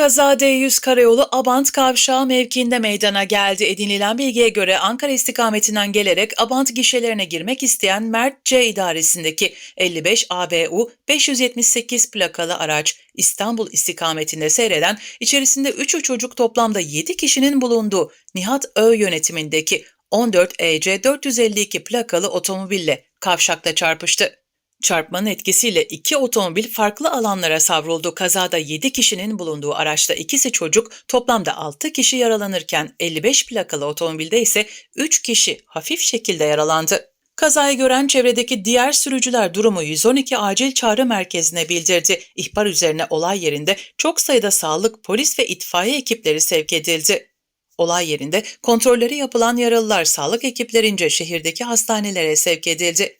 Kaza D100 karayolu Abant Kavşağı mevkiinde meydana geldi. Edinilen bilgiye göre Ankara istikametinden gelerek Abant gişelerine girmek isteyen Mert C idaresindeki 55 ABU 578 plakalı araç İstanbul istikametinde seyreden içerisinde 3 çocuk toplamda 7 kişinin bulunduğu Nihat Ö yönetimindeki 14 EC 452 plakalı otomobille kavşakta çarpıştı. Çarpmanın etkisiyle iki otomobil farklı alanlara savruldu. Kazada 7 kişinin bulunduğu araçta ikisi çocuk, toplamda 6 kişi yaralanırken 55 plakalı otomobilde ise 3 kişi hafif şekilde yaralandı. Kazayı gören çevredeki diğer sürücüler durumu 112 acil çağrı merkezine bildirdi. İhbar üzerine olay yerinde çok sayıda sağlık, polis ve itfaiye ekipleri sevk edildi. Olay yerinde kontrolleri yapılan yaralılar sağlık ekiplerince şehirdeki hastanelere sevk edildi.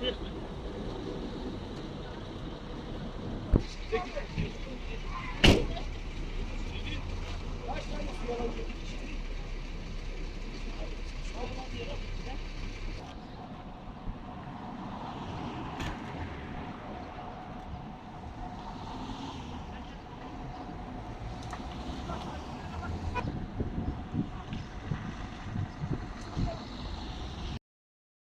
Thank you.